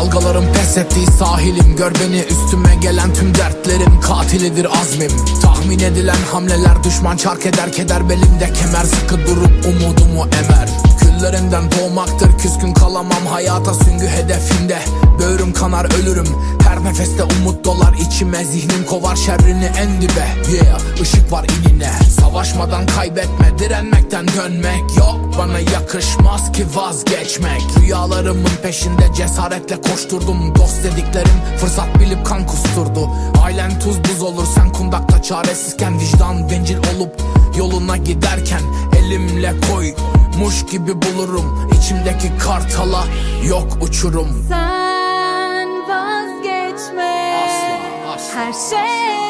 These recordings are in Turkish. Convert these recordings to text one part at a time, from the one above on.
Dalgaların pes ettiği sahilim. Gör beni üstüme gelen tüm dertlerim. Katilidir azmim. Tahmin edilen hamleler düşman çark eder. Keder belimde kemer sıkı durup umudumu emer. Küllerinden doğmaktır küskün kalamam. Hayata süngü hedefinde Böğrüm kanar ölürüm. Her nefeste umut dolar içime Zihnim kovar şerrini en dibe. Yeah ışık var inine. Savaşmadan kaybetme direnmekten dönmek. Yok bana yakışmaz ki vazgeçmek. Rüyalarımın peşinde cesaretle koşturdum. Dost dediklerim fırsat bilip kan kusturdu. Ailen tuz buz olur sen kundakta çaresizken Vicdan bencil olup yoluna giderken Elimle koymuş gibi bulurum. İçimdeki kartala yok uçurum. Sen vazgeçme. Asla, asla. Her şeye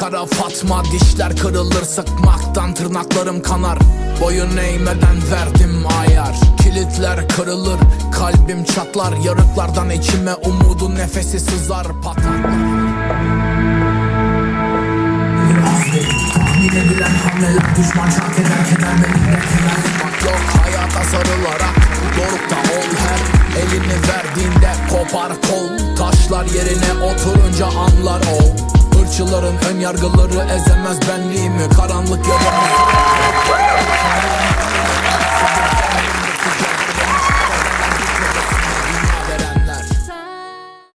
Kara Fatma dişler kırılır sıkmaktan tırnaklarım kanar. Boyun eğmeden verdim ayar. Kilitler kırılır kalbim çatlar. Yarıklardan içime umudun nefesi sızar patlar Tahmin edilen hamleler düşman çark eder keder benimle kemer Bak yok hayata sarılarak Dorukta ol her. Elini verdiğinde kopar kol. Taşlar yerine oturunca anlar o Irkçıların ön yargıları ezemez benliğimi. Karanlık yarımı